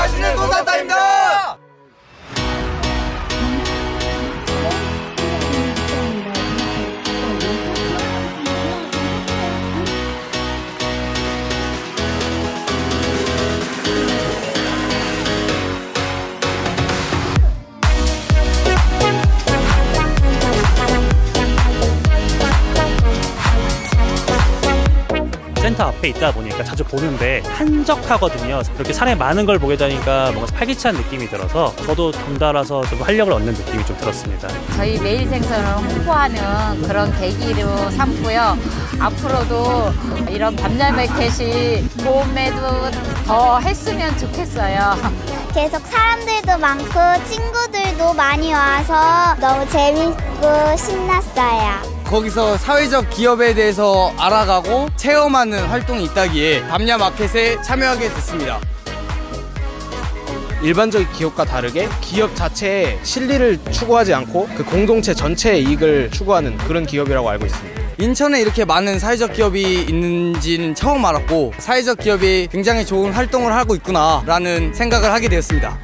맛있는 소사타입니다. 앞에 있다 보니까 자주 보는데 한적하거든요. 이렇게 산에 많은 걸 보게 되니까 뭔가 활기찬 느낌이 들어서 저도 덩달아서 좀 활력을 얻는 느낌이 좀 들었습니다. 저희 매일 생선을 홍보하는 그런 계기로 삼고요. 앞으로도 이런 밤야마켓이 봄에도 더 했으면 좋겠어요. 계속 사람들도 많고 친구들도 많이 와서 너무 재밌고 신났어요. 거기서 사회적 기업에 대해서 알아가고 체험하는 활동이 있다기에 밤야 마켓에 참여하게 됐습니다. 일반적인 기업과 다르게 기업 자체의 실리를 추구하지 않고 그 공동체 전체의 이익을 추구하는 그런 기업이라고 알고 있습니다. 인천에 이렇게 많은 사회적 기업이 있는지는 처음 알았고 사회적 기업이 굉장히 좋은 활동을 하고 있구나라는 생각을 하게 되었습니다.